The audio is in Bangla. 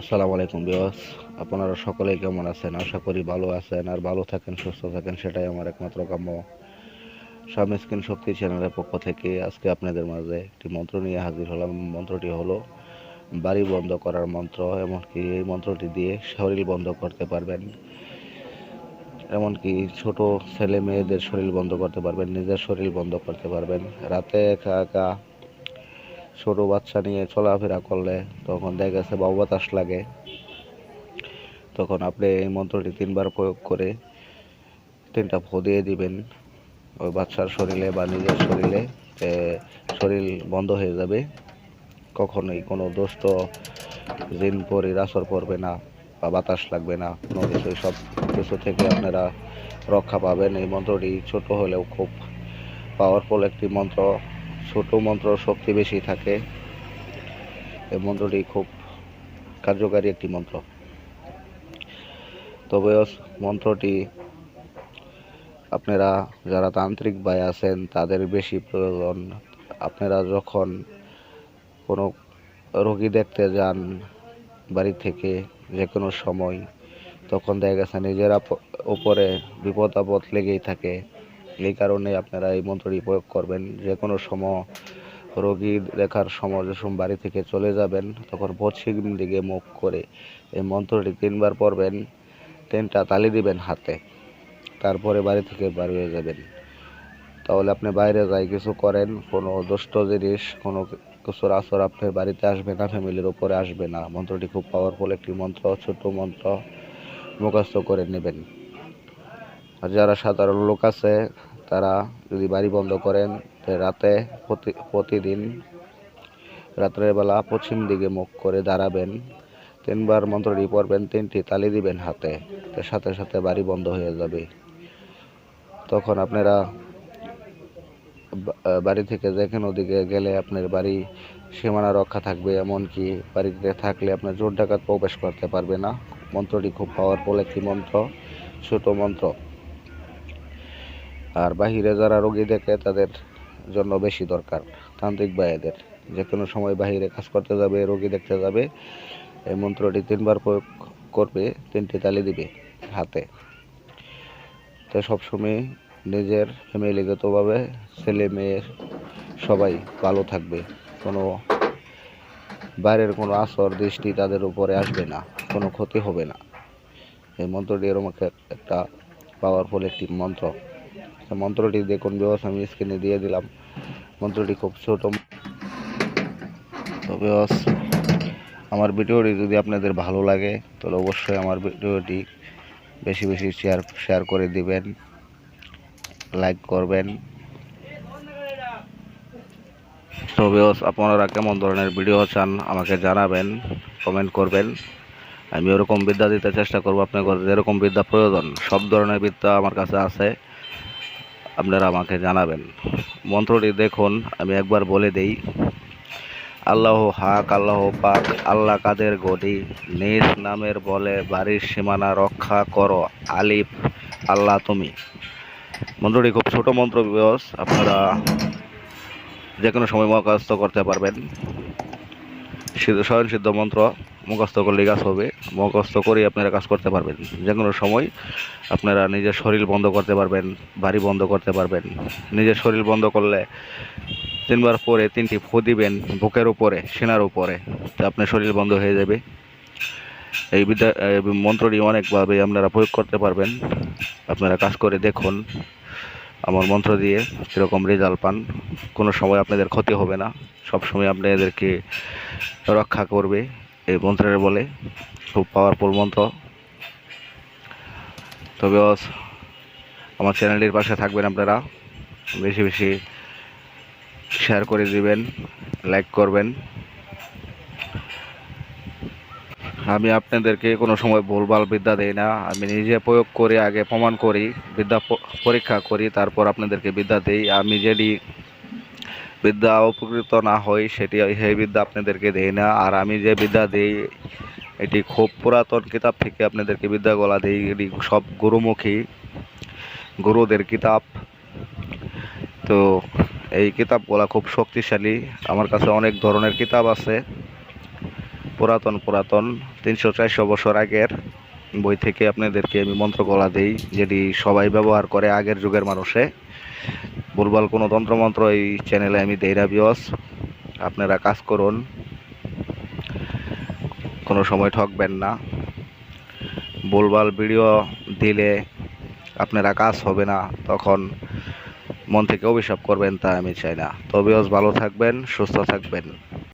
আসসালামু আলাইকুম বিওয়াস আপনারা সকলেই কেমন আছেন? আশা করি ভালো আছেন আর ভালো থাকেন, সুস্থ থাকেন, সেটাই আমার একমাত্র কাম্য। স্বামী স্কিন শক্তি চ্যানেলের পক্ষ থেকে আজকে আপনাদের মাঝে একটি মন্ত্র নিয়ে হাজির হলাম। মন্ত্রটি হলো, বাড়ি বন্ধ করার মন্ত্র, এমনকি এই মন্ত্রটি দিয়ে শরীর বন্ধ করতে পারবেন। এমনকি ছোট ছেলে মেয়েদের শরীর বন্ধ করতে পারবেন, নিজের শরীর বন্ধ করতে পারবেন। রাতে একা একা ছোট বাচ্চা নিয়ে চলাফেরা করলে তখন দেখা গেছে বাবু বাতাস লাগে। তখন আপনি এই মন্ত্রটি তিনবার প্রয়োগ করে তিনটা ফো দিয়ে দিবেন। ওই বাচ্চার শরীরে বা নিজের শরীরে শরীর বন্ধ হয়ে যাবে। কখনোই কোনো দুষ্ট জিন পরির আসর পড়বে না বা বাতাস লাগবে না। কোনো কিছু সব কিছু থেকে আপনারা রক্ষা পাবেন। এই মন্ত্রটি ছোট হলেও খুব পাওয়ারফুল একটি মন্ত্র। ছোট মন্ত্র শক্তি বেশি থাকে। এই মন্ত্রটি খুব কার্যকারী একটি মন্ত্র। তবে মন্ত্রটি আপনারা যারা তান্ত্রিক ভাই আছেন, তাদের বেশি প্রয়োজন। আপনারা যখন কোনো রোগী দেখতে যান বাড়ি থেকে যে কোনো সময়, তখন দেখা গেছে নিজের উপরে বিপদ আপদ লেগেই থাকে। এই কারণে আপনারা এই মন্ত্রটি প্রয়োগ করবেন। যে কোনো সময় রোগী দেখার সময় যখন বাড়ি থেকে চলে যাবেন, তখন পশ্চিম দিকে মুখ করে এই মন্ত্রটি তিনবার পড়বেন, তিনটা তালি দিবেন হাতে, তারপরে বাড়ি থেকে বার হয়ে যাবেন। তাহলে আপনি বাইরে যাই কিছু করেন, কোনো দুষ্ট জিনিস, কোনো কিছুর আসর আপনার বাড়িতে আসবে না, ফ্যামিলির উপরে আসবে না। মন্ত্রটি খুব পাওয়ারফুল একটি মন্ত্র ছোট মন্ত্র, মুখস্থ করে নেবেন। আর যারা সাধারণ লোক আছে তারা যদি বাড়ি বন্ধ করেন রাতে প্রতি, প্রতিদিন রাত্রের বেলা পশ্চিম দিকে মুখ করে দাঁড়াবেন, তিনবার মন্ত্রটি পড়বেন, তিনটি তালি দিবেন হাতে সাথে সাথে বাড়ি বন্ধ হয়ে যাবে। তখন আপনারা বাড়ি থেকে যে কোনো দিকে গেলে আপনার বাড়ি সীমানা রক্ষা থাকবে, এমনকি বাড়িতে থাকলে আপনার জোর ডাকাত প্রবেশ করতে পারবে না। মন্ত্রটি খুব পাওয়ারফুল একটি মন্ত্র, ছোট মন্ত্র। আর বাহিরে যারা রোগী দেখে, তাদের জন্য বেশি দরকার তান্ত্রিক ভাইয়েদের যে কোনো সময় বাহিরে কাজ করতে যাবে, রোগী দেখতে যাবে, এই মন্ত্রটি তিনবার প্রয়োগ করবে, তিনটি তালি দিবে হাতে। তো সবসময় নিজের ফ্যামিলিগতভাবে ছেলে মেয়ের সবাই ভালো থাকবে। কোনো বাইরের কোনো আসর, দৃষ্টি তাদের উপরে আসবে না, কোনো ক্ষতি হবে না। এই মন্ত্রটি এরকম একটা- পাওয়ারফুল একটি মন্ত্র। মন্ত্রটি দেখুন ব্যবস্থা আমি স্ক্রিনে দিয়ে দিলাম। মন্ত্রটি খুব ছোট। তো আমার ভিডিওটি যদি আপনাদের ভালো লাগে, তাহলে অবশ্যই আমার ভিডিওটি বেশি বেশি শেয়ার শেয়ার করে দিবেন লাইক করবেন। তো আপনারা কেমন ধরনের ভিডিও চান আমাকে জানাবেন কমেন্ট করবেন। আমি ওরকম বিদ্যা দিতে চেষ্টা করব আপনাদের যেরকম বিদ্যা প্রয়োজন, সব ধরনের বিদ্যা আমার কাছে আছে। আপনারা আমাকে জানাবেন। মন্ত্রটি দেখুন, আমি একবার বলে দেই। আল্লাহ হাক, আল্লাহ পাক, আল্লাহ কাদের গদি নিজ নামের বলে বাড়ির সীমানা রক্ষা করো, আলিফ, আল্লাহ তুমি। মন্ত্রটি খুব ছোট মন্ত্র বিবস আপনারা যে কোনো সময় মুখস্থ করতে পারবেন। স্বয়ং সিদ্ধ মন্ত্র মুখস্থ করলে কাজ হবে। মুখস্থ করেই আপনারা কাজ করতে পারবেন। যে কোনো সময় আপনারা নিজের শরীর বন্ধ করতে পারবেন, বাড়ি বন্ধ করতে পারবেন। নিজের শরীর বন্ধ করলে তিনবার পরে তিনটি ফু দিবেন বুকের উপরে, সেনার উপরে। তো আপনার শরীর বন্ধ হয়ে যাবে। এই বিদ্যা মন্ত্রটি অনেকভাবে আপনারা প্রয়োগ করতে পারবেন। আপনারা কাজ করে দেখুন। আমার মন্ত্র দিয়ে কীরকম রেজাল্ট পান। কোনো সময় আপনাদের ক্ষতি হবে না। সব সময় আপনাদেরকে রক্ষা করবে, এই মন্ত্রের বলে। খুব পাওয়ারফুল মন্ত্র। তবে আমার চ্যানেলটির পাশে থাকবেন আপনারা। বেশি বেশি শেয়ার করে দিবেন লাইক করবেন। আমি আপনাদেরকে কোনো সময় ভুলভাল বিদ্যা দেই না। আমি নিজে প্রয়োগ করে, আগে প্রমাণ করি, বিদ্যা পরীক্ষা করি, তারপর আপনাদেরকে বিদ্যা দেই। আমি যেটি বিদ্যা উপকৃত না হই, সেটি সেই বিদ্যা আপনাদেরকে দেই না। আর আমি যে বিদ্যা দেই, এটি খুব পুরাতন কিতাব থেকে আপনাদেরকে বিদ্যাগুলা দেই। এটি সব গুরুমুখী, গুরুদের কিতাব। তো এই কিতাবগুলা খুব শক্তিশালী। আমার কাছে অনেক ধরনের কিতাব আছে। পুরাতন পুরাতন তিনশো চারশো বছর আগের বই থেকে আপনাদেরকে আমি মন্ত্রকলা দিই, যেটি সবাই ব্যবহার করে আগের যুগের মানুষে। ভুলভাল কোনো তন্ত্রমন্ত্র এই চ্যানেলে আমি দেই বিয়স আপনারা কাজ করুন। কোনো সময় ঠকবেন না। ভুলভাল ভিডিও দিলে আপনারা কাজ হবে না, তখন মন থেকে অভিশাপ করবেন তা আমি চাই না। তবেও ভালো থাকবেন, সুস্থ থাকবেন।